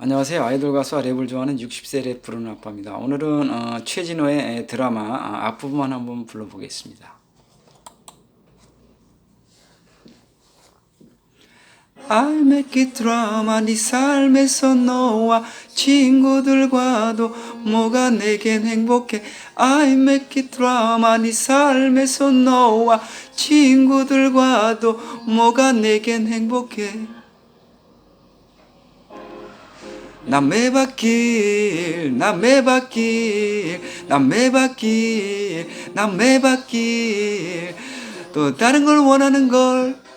안녕하세요. 아이돌 가수와 랩을 좋아하는 60세 랩 부르는 아빠입니다. 오늘은 어, 최진호의 드라마 아, 앞부분만 한번 불러보겠습니다. It drama 네 삶에서 너와 친구들과도 뭐가 내겐 행복해 it drama 네 삶에서 너와 친구들과도 뭐가 내겐 행복해 남의 바길 남의 바길 또 다른 걸 원하는 걸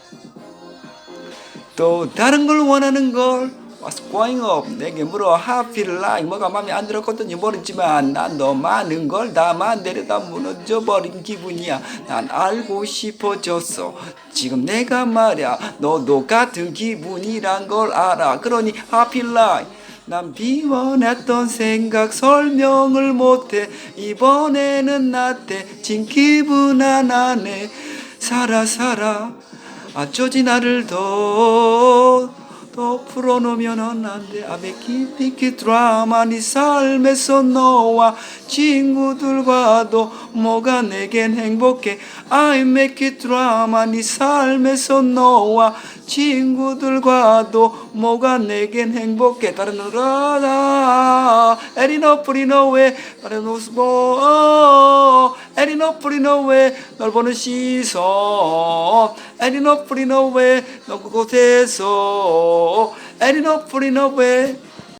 또 다른 걸 원하는 걸. What's going up? 내게 물어. I feel like 뭐가 마음에 안 들었거든요. 모르지만 난 너 많은 걸 다만 내려다 무너져 버린 기분이야. 난 알고 싶어졌어. 지금 내가 말야. 너도 같은 기분이란 걸 알아. 그러니 I feel like 난 비워냈던 생각 설명을 못해. 이번에는 나한테 진 기분 하나네. 살아 살아. 어쩌지 나를 더, 더 풀어놓으면 안돼. 아베키 비키 드라마 네 삶에서 너와 친구들과도 뭐가 내겐 행복해. make it drama 네 삶에서 너와 친구들과도 뭐가 내겐 행복해. 다른 노라다 에리너 프리노웨 다른 노스보 에리너 프리노웨 널 보는 시선. 에리너 프리노웨 너 그곳에서. 에리너 프리노웨